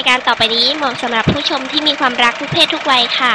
ายการต่อไปนี้เหมาะสำหรับผู้ชมที่มีความรักทุกเพศทุกวัยค่ะ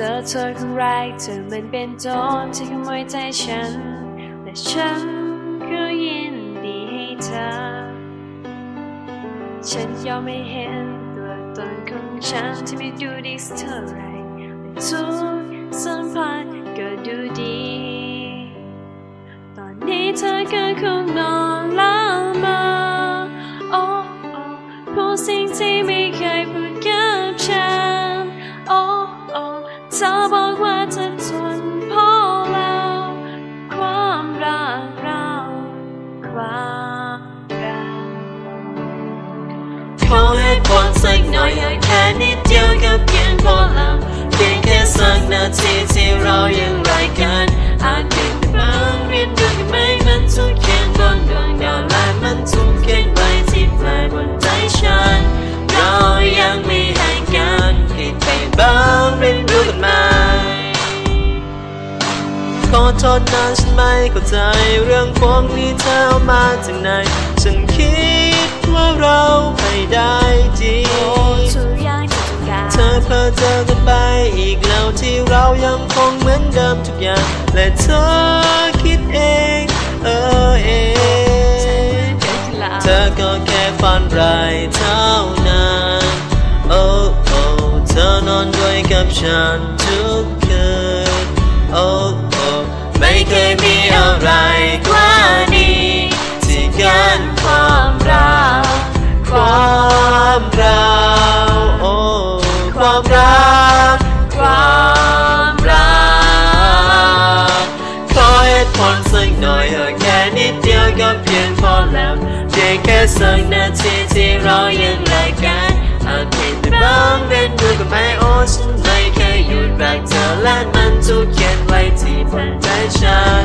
เจอเธอครั้งแรกเธอมันเป็นโจรที่ขโมยใจฉัน และฉันก็ยินดีให้เธอ ฉันยอมไม่เห็นตัวตนของฉันที่ไม่ดูดีสักเท่าไรและทุกสัมผัสก็ดูดี ตอนนี้เธอก็คงนอน ที่ายังรักกันอาจเป็นบางเรียนด้วยกันไหมมันทุกเขียนบนดวงดาวและมันทุกเขียนไว้ที่ปลายบนใจฉันเรายังไม่ให้กันผิดไปบ้างเรียนรู้กันไหมขอโทษนะฉันไม่เข้าใจเรื่องพวกนี้เธอเอามาจากไหนฉันคิดว่าเราไปได้จ ธอเพอเจอกันไปอีกแล้วที่เรายังคงเหมือนเดิมทุกอย่าง และเธอคิดเอง เออเอง เธอก็แค่ฝันร้ายเท่านั้นโอ้โอ้เธอนอนด้วยกับฉันทุกคืนโอ้โอ้ไม่เคยมีอะไร ความรัก ความรัก ขอเหตุผลสักหน่อยเออแค่นิดเดียวก็เพียงพอแล้วเพียงแค่สักนาทีที่เรายังรักกันอาจผิดไปบ้างเรียนรู้กันไหมโอ้ฉันไม่เคยหยุดรักเธอและมันถูกเขียนไว้ที่บนใจฉัน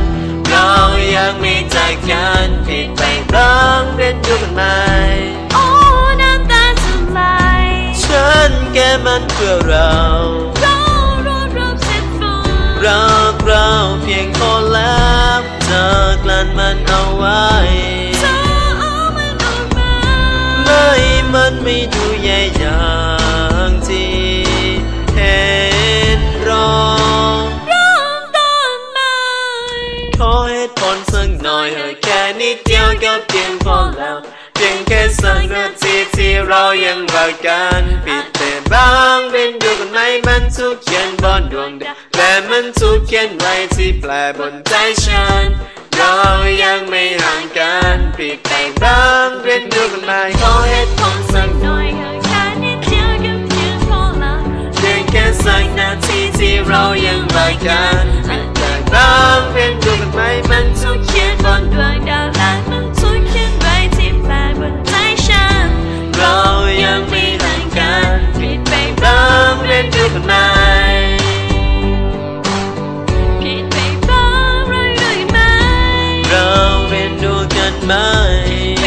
เรายังมีใจกันผิดไปบ้างเรียนรู้กันไหม มันเพื่อเราเรารวบรวมเส้นฝันรักเราเพียงพอแล้วเธอกลั้นมันเอาไว้เธอเอามันออกมาไม่มันไม่ดูแย่อย่างที่เห็นรอริ่มต้นใหม่ขอเหตุผลสักหน่อยเออแค่นิดเดียวก็เพียงพอแล้ว เพียงแค่สักนาทีที่เรายังรักกันผิด มมันถูกเขียนบนดวงดาวและมันถูกเขียนไว้ที่แปลบนใจฉัน เรายังไม่ห่างกันปิดไปบ้างเรียนดูกันไหมขอเหตุผลสักหน่อยแค่นิดเดียวก็เพียงพอละเพียงแค่สักนาทีที่เรายังรักกัน time.